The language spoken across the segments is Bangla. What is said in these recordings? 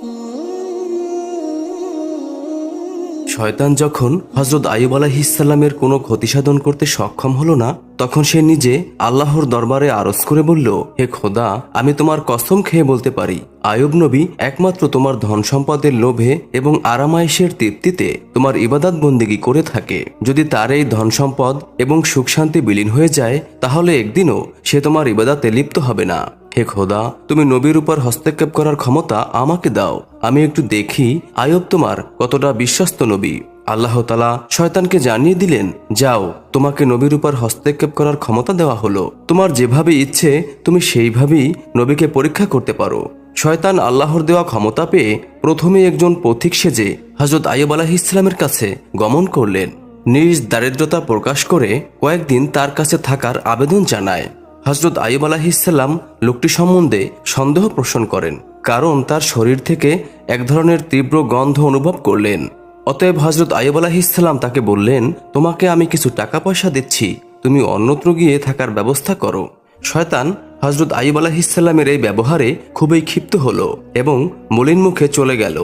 Mm-hmm. শয়তান যখন হজরত আইব আলাহিসাল্লামের কোনো ক্ষতি সাধন করতে সক্ষম হলো না, তখন সে নিজে আল্লাহর দরবারে আরজ করে বলল, হে খোদা, আমি তোমার কসম খেয়ে বলতে পারি আয়ুব নবী একমাত্র তোমার ধন সম্পদের লোভে এবং আরামায়েশের তৃপ্তিতে তোমার ইবাদত বন্দিগি করে থাকে। যদি তার এই ধন সম্পদ এবং সুখ শান্তি বিলীন হয়ে যায়, তাহলে একদিনও সে তোমার ইবাদাতে লিপ্ত হবে না। হে খোদা, তুমি নবীর উপর হস্তক্ষেপ করার ক্ষমতা আমাকে দাও। আমি একটু দেখি আয়ব তোমার কতটা বিশ্বস্ত নবী। আল্লাহ তালা শয়তানকে জানিয়ে দিলেন, যাও, তোমাকে নবীর উপর হস্তক্ষেপ করার ক্ষমতা দেওয়া হলো। তোমার যেভাবে ইচ্ছে, তুমি সেইভাবেই নবীকে পরীক্ষা করতে পারো। শয়তান আল্লাহর দেওয়া ক্ষমতা পেয়ে প্রথমে একজন পথিক সেজে হজরত আয়ব আলাহ ইসলামের কাছে গমন করলেন। নিজ দারিদ্রতা প্রকাশ করে কয়েকদিন তার কাছে থাকার আবেদন জানায়। হজরত আইব আলাহিসাল্লাম লোকটি সম্বন্ধে সন্দেহ পোষণ করেন, কারণ তার শরীর থেকে এক ধরনের তীব্র গন্ধ অনুভব করলেন। অতএব হজরত আইব আলাহিসাল্লাম তাকে বললেন, তোমাকে আমি কিছু টাকা পয়সা দিচ্ছি, তুমি অন্যত্র গিয়ে থাকার ব্যবস্থা করো। শয়তান হজরত আইব আলাহিসাল্লামের এই ব্যবহারে খুবই ক্ষিপ্ত হল এবং মলিন মুখে চলে গেল।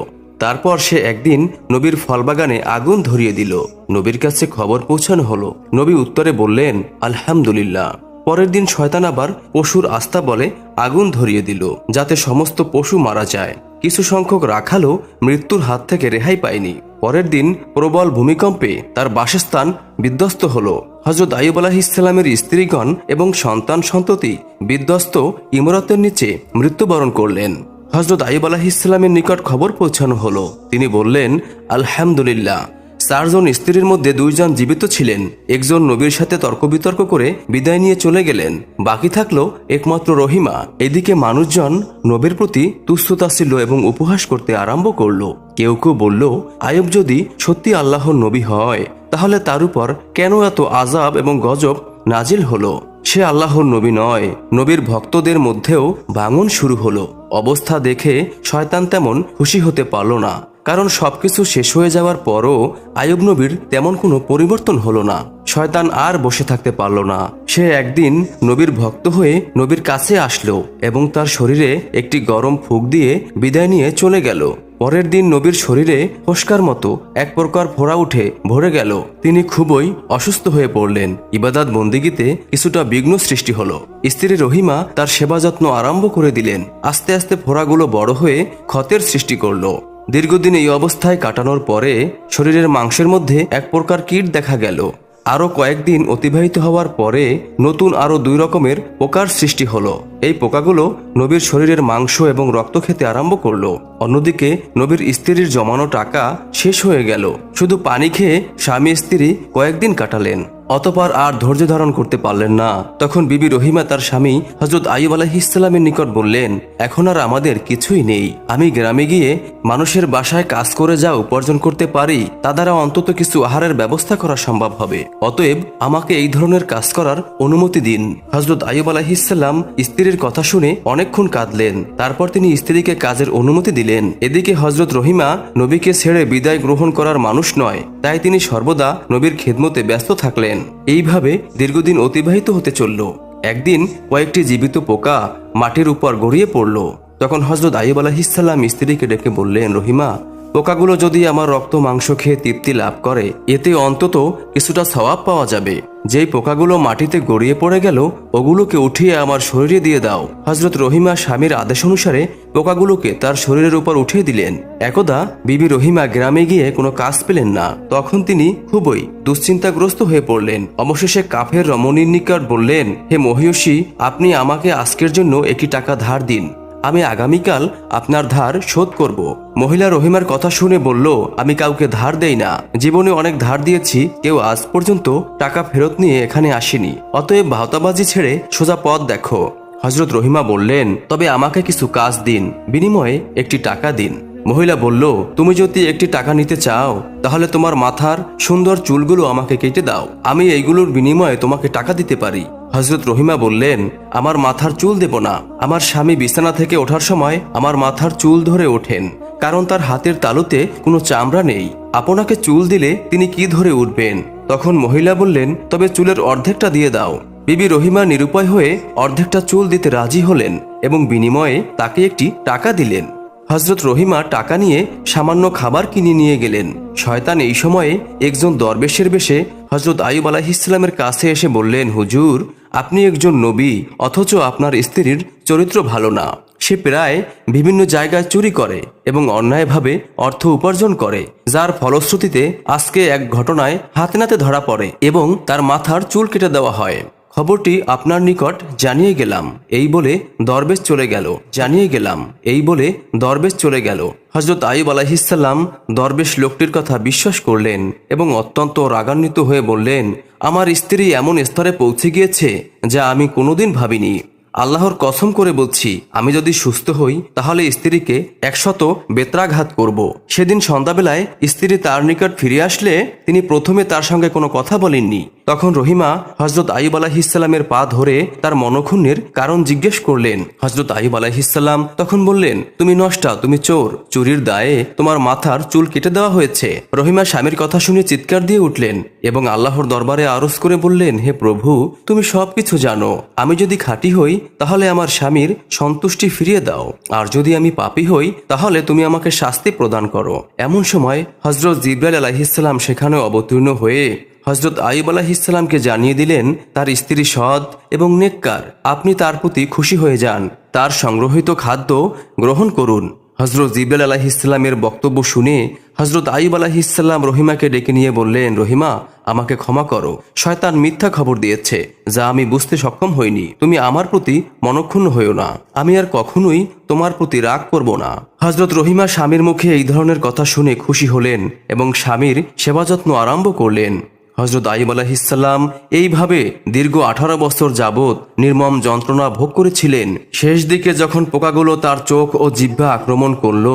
তারপর সে একদিন নবীর ফলবাগানে আগুন ধরিয়ে দিল। নবীর কাছে খবর পৌঁছানো হলো। নবী উত্তরে বললেন, আলহামদুলিল্লাহ। পরের দিন শয়তান আবার পশুর আস্থা বলে আগুন ধরিয়ে দিল, যাতে সমস্ত পশু মারা যায়। কিছু সংখ্যক রাখালও মৃত্যুর হাত থেকে রেহাই পায়নি। পরের দিন প্রবল ভূমিকম্পে তার বাসস্থান বিধ্বস্ত হল। হজরত আইব আলাহ ইসলামের স্ত্রীগণ এবং সন্তান সন্ততি বিধ্বস্ত ইমরতের নিচে মৃত্যুবরণ করলেন। হজরত আইব আলাহ ইসলামের নিকট খবর পৌঁছানো হলো। তিনি বললেন, আলহামদুলিল্লাহ। চারজন স্ত্রীর মধ্যে দুইজন জীবিত ছিলেন। একজন নবীর সাথে তর্ক বিতর্ক করে বিদায় নিয়ে চলে গেলেন। বাকি থাকল একমাত্র রহিমা। এদিকে মানুষজন নবীর প্রতি তুচ্ছতাছিল এবং উপহাস করতে আরম্ভ করল। কেউ কেউ বলল, আয়ব যদি সত্যি আল্লাহর নবী হয়, তাহলে তার উপর কেন এত আজাব এবং গজব নাজিল হলো? সে আল্লাহর নবী নয়। নবীর ভক্তদের মধ্যেও ভাঙন শুরু হলো। অবস্থা দেখে শয়তান তেমন খুশি হতে পারল না। কারণ সবকিছু শেষ হয়ে যাওয়ার পরও আয়ুব নবীর তেমন কোনো পরিবর্তন হলো না। শয়তান আর বসে থাকতে পারল না। সে একদিন নবীর ভক্ত হয়ে নবীর কাছে আসলো এবং তার শরীরে একটি গরম ফুক দিয়ে বিদায় নিয়ে চলে গেল। পরের দিন নবীর শরীরে ফসকার মতো এক প্রকার ফোড়া উঠে ভরে গেল। তিনি খুবই অসুস্থ হয়ে পড়লেন। ইবাদাত বন্দিগিতে কিছুটা বিঘ্ন সৃষ্টি হলো। স্ত্রী রহিমা তার সেবা যত্ন আরম্ভ করে দিলেন। আস্তে আস্তে ফোড়াগুলো বড় হয়ে ক্ষতের সৃষ্টি করল। দীর্ঘদিন এই অবস্থায় কাটানোর পরে শরীরের মাংসের মধ্যে এক প্রকার কীট দেখা গেল। আরও কয়েকদিন অতিবাহিত হওয়ার পরে নতুন আরও দুই রকমের পোকার সৃষ্টি হলো। এই পোকাগুলো নবীর শরীরের মাংস এবং রক্ত খেতে আরম্ভ করল। অন্যদিকে নবীর স্ত্রীর জমানো টাকা শেষ হয়ে গেল। শুধু পানি খেয়ে স্বামী স্ত্রী কয়েকদিন কাটালেন। অতপর আর ধৈর্য ধারণ করতে পারলেন না। তখন বিবি রহিমা তার স্বামী হজরত আইব আলাহিসাল্লামের নিকট বললেন, এখন আর আমাদের কিছুই নেই। আমি গ্রামে গিয়ে মানুষের বাসায় কাজ করে যা উপার্জন করতে পারি, তা দ্বারা অন্তত কিছু আহারের ব্যবস্থা করা সম্ভব হবে। অতএব আমাকে এই ধরনের কাজ করার অনুমতি দিন। হজরত আইব আলাহিসাল্লাম স্ত্রীর কথা শুনে অনেকক্ষণ কাঁদলেন। তারপর তিনি স্ত্রীকে কাজের অনুমতি দিলেন। এদিকে হজরত রহিমা নবীকে ছেড়ে বিদায় গ্রহণ করার মানুষ নয়, তাই তিনি সর্বদা নবীর খেদমতে ব্যস্ত থাকলেন। এইভাবে দীর্ঘদিন অতিবাহিত হতে চলল। একদিন কয়েকটি জীবিত পোকা মাটির উপর গড়িয়ে পড়ল। তখন হজরত আইব আলাহিসাল্লাম স্ত্রীকে ডেকে বললেন, রহিমা পোকাগুলো যদি আমার রক্ত, মাংস খেয়ে তৃপ্তি লাভ করে, এতে অন্তত কিছুটা সওয়াব পাওয়া যাবে। যেই পোকাগুলো মাটিতে গড়িয়ে পড়ে গেল, ওগুলোকে উঠিয়ে আমার শরীরে দিয়ে দাও। হজরত রহিমা স্বামীর আদেশ অনুসারে পোকাগুলোকে তার শরীরের উপর উঠিয়ে দিলেন। একদা বিবি রহিমা গ্রামে গিয়ে কোনো কাজ পেলেন না। তখন তিনি খুবই দুশ্চিন্তাগ্রস্ত হয়ে পড়লেন। অবশেষে কাফের রমণীর নিকট বললেন, হে মহিষী, আপনি আমাকে আজকের জন্য একটি টাকা ধার দিন। আমি আগামীকাল আপনার ধার শোধ করব। মহিলা রহিমার কথা শুনে বলল, আমি কাউকে ধার দেই না। জীবনে অনেক ধার দিয়েছি, কেউ আজ পর্যন্ত টাকা ফেরত নিয়ে এখানে আসেনি। অতএব ভাওতাবাজি ছেড়ে সোজা পথ দেখো। হজরত রহিমা বললেন, তবে আমাকে কিছু কাজ দিন, বিনিময়ে একটি টাকা দিন। মহিলা বলল, তুমি যদি একটি টাকা নিতে চাও, তাহলে তোমার মাথার সুন্দর চুলগুলো আমাকে কেটে দাও। আমি এইগুলোর বিনিময়ে তোমাকে টাকা দিতে পারি। হজরত রহিমা বললেন, আমার মাথার চুল দেব না। আমার স্বামী বিছানা থেকে ওঠার সময় আমার মাথার চুল ধরে ওঠেন, কারণ তার হাতের তালুতে কোনো চামড়া নেই। আপনাকে চুল দিলে তিনি কি ধরে উঠবেন? তখন মহিলা বললেন, তবে চুলের অর্ধেকটা দিয়ে দাও। বিবি রহিমা নিরুপায় হয়ে অর্ধেকটা চুল দিতে রাজি হলেন এবং বিনিময়ে তাকে একটি টাকা দিলেন। হজরত রহিমা টাকা নিয়ে সামান্য খাবার কিনে নিয়ে গেলেন। শয়তান এই সময়ে একজন দরবেশের বেশে হজরত আয়ুব আলাহিসাল্লামের কাছে এসে বললেন, হুজুর আপনি একজন নবী, অথচ আপনার স্ত্রীর চরিত্র ভালো না। সে প্রায় বিভিন্ন জায়গায় চুরি করে এবং অন্যায়ভাবে অর্থ উপার্জন করে, যার ফলশ্রুতিতে আজকে এক ঘটনায় হাতে নাতে ধরা পড়ে এবং তার মাথার চুল কেটে দেওয়া হয়। খবরটি আপনার নিকট জানিয়ে গেলাম। এই বলে দরবেশ চলে গেল। জানিয়ে গেলাম। এই বলে দরবেশ চলে গেল। হজরত আইব আলাহিসাল্লাম দরবেশ লোকটির কথা বিশ্বাস করলেন এবং অত্যন্ত রাগান্বিত হয়ে বললেন, আমার স্ত্রী এমন স্তরে পৌঁছে গিয়েছে যা আমি কোনোদিন ভাবিনি। আল্লাহর কসম করে বলছি, আমি যদি সুস্থ হই, তাহলে স্ত্রীকে একশত বেত্রাঘাত করব। সেদিন সন্ধ্যাবেলায় স্ত্রী তার নিকট ফিরে আসলে তিনি প্রথমে তার সঙ্গে কোনো কথা বলেননি। তখন রহিমা হজরত আইব আলাহিসাল্লামের পা ধরে তার মনক্ষুণ্ণের কারণ জিজ্ঞেস করলেন। হজরত আইব আলাহিসাল্লাম তখন বললেন, তুমি নষ্টা, তুমি চোর, চুরির দায়ে তোমার মাথার চুল কেটে দেওয়া হয়েছে। রহিমা স্বামীর কথা শুনে চিৎকার দিয়ে উঠলেন এবং আল্লাহর দরবারে আরজ করে বললেন, হে প্রভু, তুমি সবকিছু জানো। আমি যদি খাঁটি হই তাহলে আমার স্বামীর সন্তুষ্টি ফিরিয়ে দাও। আর যদি আমি পাপি হই, তাহলে তুমি আমাকে শাস্তি প্রদান করো। এমন সময় হজরত জিব্রাইল আলাহিসাল্লাম সেখানে অবতীর্ণ হয়ে হজরত আইব আলাহিসাল্লামকে জানিয়ে দিলেন, তার স্ত্রী সৎ এবং নেককার। আপনি তার প্রতি খুশি হয়ে যান। তার সংগ্রহিত খাদ্য গ্রহণ করুন। হজরত জিব্রাইল আলাহিসাল্লামের বক্তব্য শুনে হজরত আইব আলাহিসাল্লাম রহিমাকে ডেকে নিয়ে বললেন, রহিমা, আমাকে ক্ষমা করো। শয়তান মিথ্যা খবর দিয়েছে, যা আমি বুঝতে সক্ষম হইনি। তুমি আমার প্রতি মনক্ষুণ্ণ হইও না। আমি আর কখনোই তোমার প্রতি রাগ করব না। হজরত রহিমা স্বামীর মুখে এই ধরনের কথা শুনে খুশি হলেন এবং স্বামীর সেবাযত্ন আরম্ভ করলেন। হজরত আইব আলাহিসাল্লাম এইভাবে দীর্ঘ আঠারো বছর যাবৎ নির্মম যন্ত্রণা ভোগ করেছিলেন। শেষ দিকে যখন পোকাগুলো তার চোখ ও জিহ্বা আক্রমণ করল,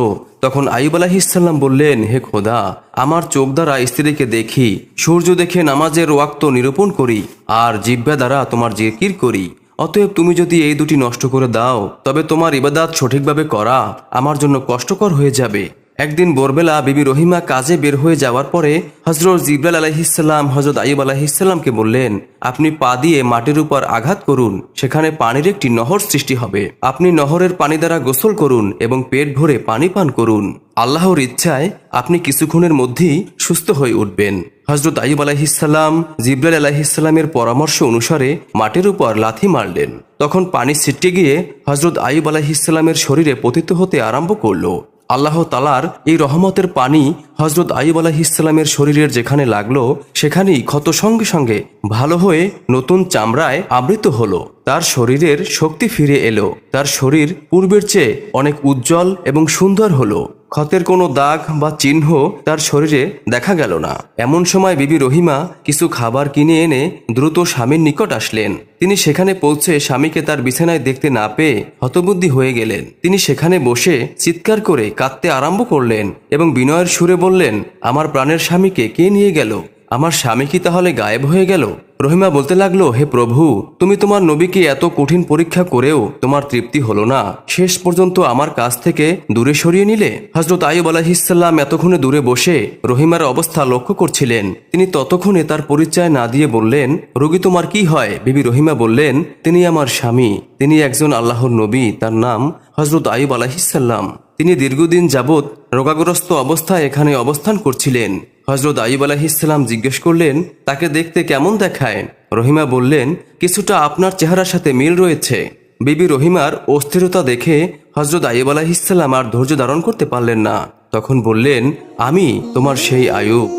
তখন আইব আলাহিসাল্লাম বললেন, হে খোদা, আমার চোখ দ্বারা স্ত্রীকে দেখি, সূর্য দেখে নামাজের ওয়াক্ত নিরূপণ করি, আর জিহ্বা দ্বারা তোমার জিকির করি। অতএব তুমি যদি এই দুটি নষ্ট করে দাও, তবে তোমার ইবাদাত সঠিকভাবে করা আমার জন্য কষ্টকর হয়ে যাবে। একদিন ভোরবেলা বিবি রহিমা কাজে বের হয়ে যাওয়ার পরে হজরত জিব্রাল আলাহিসাল্লাম হজরত আইব আলাহিসাল্লামকে বললেন, আপনি পা দিয়ে মাটির উপর আঘাত করুন, সেখানে পানির একটি নহর সৃষ্টি হবে। আপনি নহরের পানি দ্বারা গোসল করুন এবং পেট ভরে পানি পান করুন। আল্লাহর ইচ্ছায় আপনি কিছুক্ষণের মধ্যেই সুস্থ হয়ে উঠবেন। হজরত আইব আলাহিসাল্লাম জিব্রাল আলাহিসাল্লামের পরামর্শ অনুসারে মাটির উপর লাথি মারলেন। তখন পানি ছিটকে গিয়ে হজরত আইব আলাহিসাল্লামের শরীরে পতিত হতে আরম্ভ করল। আল্লাহ তালার এই রহমতের পানি হজরত আইব আলাহিসাল্লামের শরীরের যেখানে লাগল, সেখানেই ক্ষত সঙ্গে সঙ্গে ভালো হয়ে নতুন চামড়ায় আবৃত হলো। তার শরীরের শক্তি ফিরে এলো। তার শরীর পূর্বের চেয়ে অনেক উজ্জ্বল এবং সুন্দর হলো। ক্ষতের কোনো দাগ বা চিহ্ন তার শরীরে দেখা গেল না। এমন সময় বিবি রহিমা কিছু খাবার কিনে এনে দ্রুত স্বামীর নিকট আসলেন। তিনি সেখানে পৌঁছে স্বামীকে তার বিছানায় দেখতে না পেয়ে হতবুদ্ধি হয়ে গেলেন। তিনি সেখানে বসে চিৎকার করে কাঁদতে আরম্ভ করলেন এবং বিনয়ের সুরে বললেন, আমার প্রাণের স্বামীকে কে নিয়ে গেল? আমার স্বামী কি তাহলে গায়েব হয়ে গেল? রহিমা বলতে লাগল, হে প্রভু, তুমি তোমার নবীকে এত কঠিন পরীক্ষা করেও তোমার তৃপ্তি হলো না। শেষ পর্যন্ত আমার কাছ থেকে দূরে সরিয়ে নিলে? হজরত আইব আলাহিসাল্লাম এতক্ষণে দূরে বসে রহিমার অবস্থা লক্ষ্য করছিলেন। তিনি ততক্ষণে তার পরিচয় না দিয়ে বললেন, রোগী তোমার কি হয়? বিবি রহিমা বললেন, তিনি আমার স্বামী। তিনি একজন আল্লাহর নবী। তার নাম হজরত আইব আলাহিসাল্লাম তিনি দীর্ঘদিন যাবৎ রোগাগ্রস্ত অবস্থায় এখানে অবস্থান করছিলেন। হজরত আইব আলাহিসাল্লাম জিজ্ঞেস করলেন, তাকে দেখতে কেমন দেখায়? রহিমা বললেন, কিছুটা আপনার চেহারার সাথে মিল রয়েছে। বিবি রহিমার অস্থিরতা দেখে হজরত আইব আলাহিসাল্লাম আর ধৈর্য ধারণ করতে পারলেন না। তখন বললেন, আমি তোমার সেই আয়ুব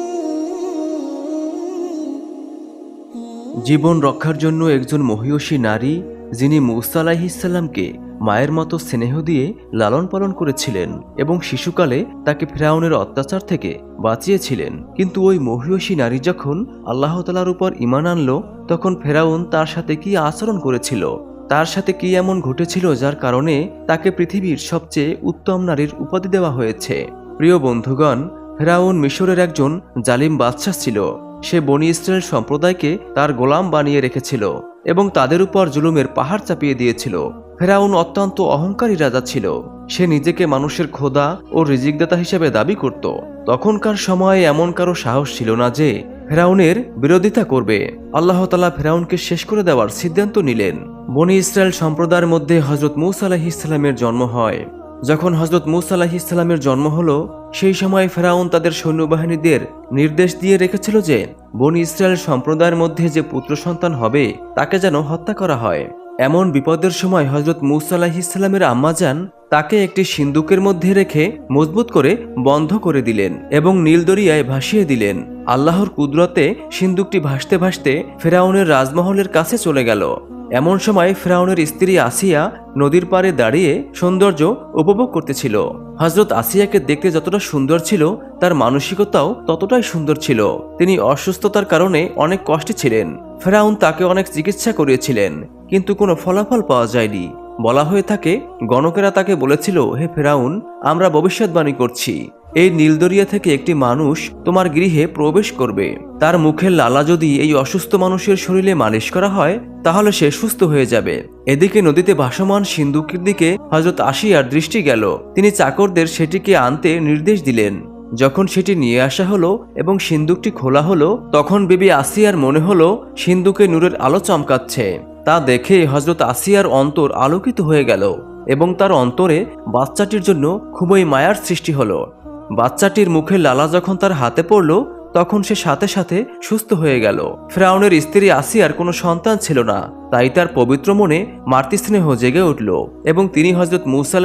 জীবন রক্ষার জন্য একজন মহিয়সী নারী, যিনি মুসা আলাহিসাল্লামকে মায়ের মতো স্নেহ দিয়ে লালন পালন করেছিলেন এবং শিশুকালে তাকে ফেরাউনের অত্যাচার থেকে বাঁচিয়েছিলেন। কিন্তু ওই মহিয়সী নারী যখন আল্লাহ তালার উপর ইমান আনল, তখন ফেরাউন তার সাথে কি আচরণ করেছিল? তার সাথে কি এমন ঘটেছিল যার কারণে তাকে পৃথিবীর সবচেয়ে উত্তম নারীর উপাধি দেওয়া হয়েছে? প্রিয় বন্ধুগণ, ফেরাউন মিশরের একজন জালিম বাদশাহ ছিল। সে বনি ইসরায়েল সম্প্রদায়কে তার গোলাম বানিয়ে রেখেছিল এবং তাদের উপর জুলুমের পাহাড় চাপিয়ে দিয়েছিল। ফেরাউন অত্যন্ত অহংকারী রাজা ছিল। সে নিজেকে মানুষের খোদা ও রিজিকদাতা হিসেবে দাবি করত। তখনকার সময়ে এমন কারও সাহস ছিল না যে ফেরাউনের বিরোধিতা করবে। আল্লাহ তালা ফেরাউনকে শেষ করে দেওয়ার সিদ্ধান্ত নিলেন। বনি ইসরায়েল সম্প্রদায়ের মধ্যে হজরত মুসা আলাহি ইসলামের জন্ম হয়। যখন হজরত মুসা ইসলামের জন্ম হলো, সেই সময় ফেরাউন তাদের সৈন্যবাহিনীদের নির্দেশ দিয়ে রেখেছিল যে বনি ইসরায়েল সম্প্রদায়ের মধ্যে যে পুত্র সন্তান হবে, তাকে যেন হত্যা করা হয়। এমন বিপদের সময় হজরত মুসা আলাহিসাল্লামের আম্মাজান তাকে একটি সিন্দুকের মধ্যে রেখে মজবুত করে বন্ধ করে দিলেন এবং নীল দরিয়ায় ভাসিয়ে দিলেন। আল্লাহর কুদরতে সিন্দুকটি ভাসতে ভাসতে ফেরাউনের রাজমহলের কাছে চলে গেল। এমন সময় ফেরাউনের স্ত্রী আসিয়া নদীর পাড়ে দাঁড়িয়ে সৌন্দর্য উপভোগ করতেছিল। হজরত আসিয়াকে দেখতে যতটা সুন্দর ছিল, তার মানসিকতাও ততটাই সুন্দর ছিল। তিনি অসুস্থতার কারণে অনেক কষ্টে ছিলেন। ফেরাউন তাকে অনেক চিকিৎসা করিয়েছিলেন। কিন্তু কোনো ফলাফল পাওয়া যায়নি। বলা হয়ে থাকে, গণকেরা তাকে বলেছিল, হে ফেরাউন, আমরা ভবিষ্যৎবাণী করছি। এই নীলদরিয়া থেকে একটি মানুষ তোমার গৃহে প্রবেশ করবে। তার মুখের লালা যদি এই অসুস্থ মানুষের শরীরে মালিশ করা হয়, তাহলে সে সুস্থ হয়ে যাবে। এদিকে নদীতে ভাসমান সিন্ধুকের দিকে হজরত আসিয়ার দৃষ্টি গেল। তিনি চাকরদের সেটিকে আনতে নির্দেশ দিলেন। যখন সেটি নিয়ে আসা হলো এবং সিন্দুকটি খোলা হলো, তখন বিবি আসিয়ার মনে হলো সিন্দুকে নূরের আলো চমকাচ্ছে। তা দেখে হজরত আসিয়ার অন্তর আলোকিত হয়ে গেল এবং তার অন্তরে বাচ্চাটির জন্য খুবই মায়ার সৃষ্টি হলো। বাচ্চাটির মুখে লালা যখন তার হাতে পড়ল, তখন সে সাথে সাথে সুস্থ হয়ে গেল। ফ্রাউনের স্ত্রী আসিয়ার কোনো সন্তান ছিল না, তাই তার পবিত্র মনে মাতৃস্নেহ জেগে উঠল এবং তিনি হজরত মুসা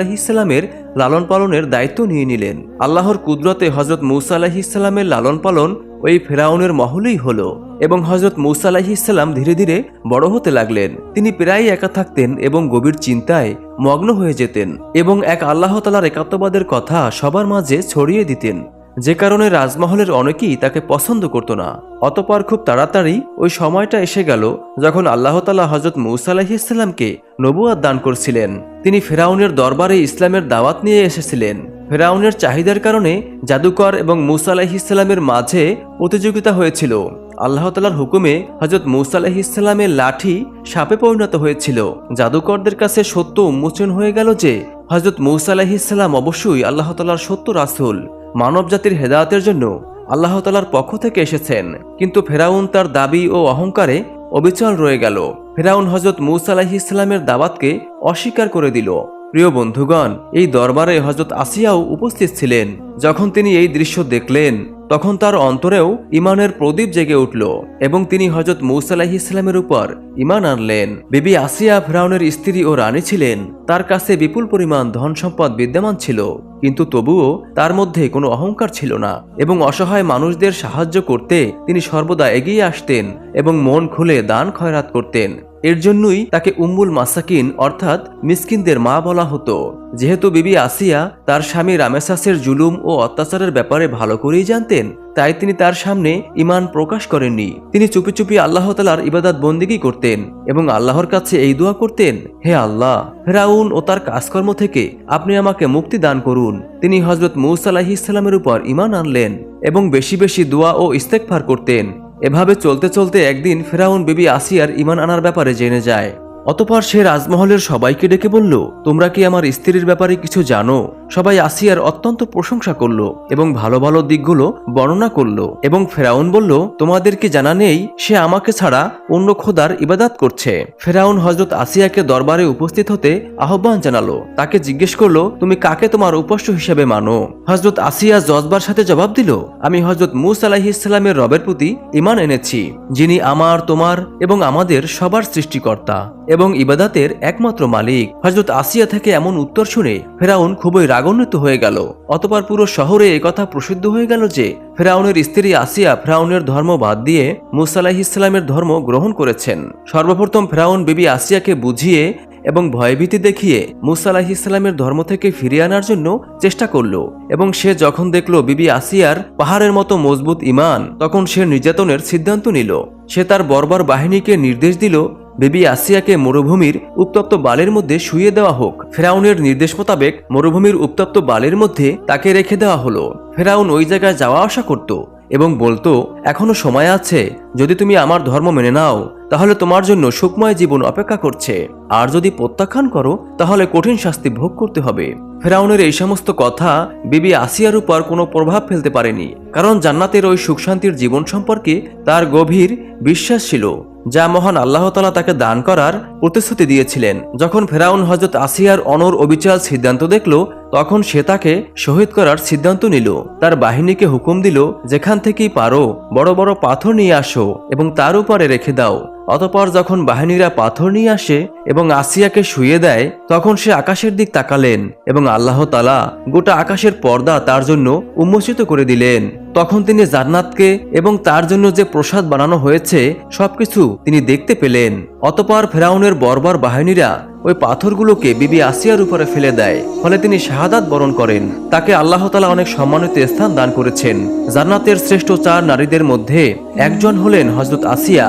লালন পালনের দায়িত্ব নিয়ে নিলেন। আল্লাহর কুদরতে হজরত মুসা লালন পালন ওই ফেরাউনের মহলেই হলো এবং হজরত মুসা আলাহিসাল্লাম ধীরে ধীরে বড় হতে লাগলেন। তিনি প্রায় একা থাকতেন এবং গভীর চিন্তায় মগ্ন হয়ে যেতেন এবং এক আল্লাহ তালার একাত্মবাদের কথা সবার মাঝে ছড়িয়ে দিতেন। যে কারণে রাজমহলের অনেকেই তাকে পছন্দ করত না। অতপর খুব তাড়াতাড়ি ওই সময়টা এসে গেল যখন আল্লাহ তালা হজরত মুসা নবুয়াদ দান করছিলেন। তিনি ফেরাউনের দরবারে ইসলামের দাওয়াত নিয়ে এসেছিলেন। ফেরাউনের চাহিদার কারণে জাদুকর এবং মুসা আলাহিসাল্লামের মাঝে প্রতিযোগিতা হয়েছিল। আল্লাহ তালার হুকুমে হজরত মুসা আলাহিসাল্লামের লাঠি সাপে পরিণত হয়েছিল। জাদুকরদের কাছে সত্য উন্মোচন হয়ে গেল যে হজরত মুসা আলাহিসাল্লাম অবশ্যই আল্লাহ তালার সত্য রাসুল। মানব জাতির হেদায়তের জন্য আল্লাহ তালার পক্ষ থেকে এসেছেন। কিন্তু ফেরাউন তার দাবি ও অহংকারে অবিচল রয়ে গেল। ফেরাউন হজরত মুসা আলাহি ইসলামের দাওয়াতকে অস্বীকার করে দিল। প্রিয় বন্ধুগণ, এই দরবারে হজরত আসিয়াও উপস্থিত ছিলেন। যখন তিনি এই দৃশ্য দেখলেন, তখন তার অন্তরেও ইমানের প্রদীপ জেগে উঠল এবং তিনি হজরত মৌসালাহ ইসলামের উপর ইমান আনলেন। বিবি আসিয়া ফ্রাউনের স্ত্রী ও রানী ছিলেন, তার কাছে বিপুল পরিমাণ ধন সম্পদ বিদ্যমান ছিল, কিন্তু তবুও তার মধ্যে কোনো অহংকার ছিল না এবং অসহায় মানুষদের সাহায্য করতে তিনি সর্বদা এগিয়ে আসতেন এবং মন খুলে দান খয়রাত করতেন। এর জন্যই তাকে উম্মুল মাসাকিন, অর্থাৎ মিসকিনদের মা বলা হতো। যেহেতু বিবি আসিয়া তার স্বামী রামেসাসের জুলুম ও অত্যাচারের ব্যাপারে ভালো করেই জানতেন, তাই তিনি তার সামনে ইমান প্রকাশ করেননি। তিনি চুপি চুপি আল্লাহ তালার ইবাদাত বন্দিগি করতেন এবং আল্লাহর কাছে এই দোয়া করতেন, হে আল্লাহ, ফেরাউন ও তার কাজকর্ম থেকে আপনি আমাকে মুক্তি দান করুন। তিনি হজরত মৌসা আলাহি ইসলামের উপর ইমান আনলেন এবং বেশি বেশি দোয়া ও ইস্তেকফার করতেন। এভাবে চলতে চলতে একদিন ফেরাউন বিবি আসিয়ার ইমান আনার ব্যাপারে জেনে যায়। অতপর সে রাজমহলের সবাইকে ডেকে বলল, তোমরা কি আমার স্ত্রীর ব্যাপারে কিছু জানো? সবাই আসিয়ার অত্যন্ত প্রশংসা করল এবং ভালো ভালো দিকগুলো বর্ণনা করল এবং ফেরাউন বলল তোমাদেরকে জানা নেই, সে আমাকে ছাড়া অন্য খোদার ইবাদাত করছে? ফেরাউন হজরত আসিয়াকে দরবারে উপস্থিত হতে আহ্বান জানালো, তাকে জিজ্ঞেস করল, তুমি কাকে তোমার উপাস্য হিসেবে মানো? হজরত আসিয়া জজবার সাথে জবাব দিল, আমি হজরত মুস ইসলামের রবের প্রতি ইমান এনেছি, যিনি আমার, তোমার এবং আমাদের সবার সৃষ্টিকর্তা এবং ইবাদাতের একমাত্র মালিক। হজরত আসিয়া থেকে এমন উত্তর শুনে ফেরাউন খুবই রাগান্বিত হয়ে গেল। অতপর পুরো শহরে একথা প্রসিদ্ধ হয়ে গেল যে, ফেরাউনের স্ত্রী আসিয়া ফেরাউনের ধর্ম বাদ দিয়ে মুসালাহ ইসলামের ধর্ম গ্রহণ করেছেন। সর্বপ্রথম ফেরাউন বিবি আসিয়াকে বুঝিয়ে এবং ভয়ভীতি দেখিয়ে মুসা আলাহি ইসলামের ধর্ম থেকে ফিরিয়ে আনার জন্য চেষ্টা করল এবং সে যখন দেখল বিবি আসিয়ার পাহাড়ের মতো মজবুত ইমান, তখন সে নির্যাতনের সিদ্ধান্ত নিল। সে তার বর্বর বাহিনীকে নির্দেশ দিল বেবি আসিয়াকে মরুভূমির উত্তপ্ত বালের মধ্যে শুয়ে দেওয়া হোক। ফেরাউনের নির্দেশ মোতাবেক মরুভূমির উত্তপ্ত বালের মধ্যে তাকে রেখে দেওয়া হলো। ফেরাউন ওই জায়গায় যাওয়া আসা করত এবং বলতো, এখনও সময় আছে। যদি তুমি আমার ধর্ম মেনে নাও, তাহলে তোমার জন্য সুখময় জীবন অপেক্ষা করছে। আর যদি প্রত্যাখ্যান করো, তাহলে কঠিন শাস্তি ভোগ করতে হবে। ফেরাউনের এই সমস্ত কথা বিবি আসিয়ার উপর কোনো প্রভাব ফেলতে পারেনি, কারণ জান্নাতের ওই সুখ শান্তির জীবন সম্পর্কে তার গভীর বিশ্বাস ছিল। যা মহান আল্লাহ তালা তাকে দান করার প্রতিশ্রুতি দিয়েছিলেন। যখন ফেরাউন হজরত আসিয়ার অনর অবিচার সিদ্ধান্ত দেখল, তখন সে তাকে শহীদ করার সিদ্ধান্ত নিল। তার বাহিনীকে হুকুম দিল, যেখান থেকেই পারো, বড় বড় পাথর নিয়ে আসো এবং তার উপরে রেখে দাও। অতপর যখন বাহিনীরা পাথর নিয়ে আসে এবং আসিয়াকে শুয়ে দেয়, তখন সে আকাশের দিক তাকালেন এবং আল্লাহ তালা গোটা আকাশের পর্দা তার জন্য উন্মোচিত করে দিলেন। তখন তিনি জান্নাতকে এবং তার জন্য যে প্রসাদ বানানো হয়েছে, সবকিছু তিনি দেখতে পেলেন। অতপর ফেরাউনের বর্বর বাহিনীরা ওই পাথরগুলোকে বিবি আসিয়ার উপরে ফেলে দেয়, ফলে তিনি শাহাদাত বরণ করেন। তাকে আল্লাহ তালা অনেক সম্মানিত স্থান দান করেছেন। জান্নাতের শ্রেষ্ঠ চার নারীদের মধ্যে একজন হলেন হজরত আসিয়া।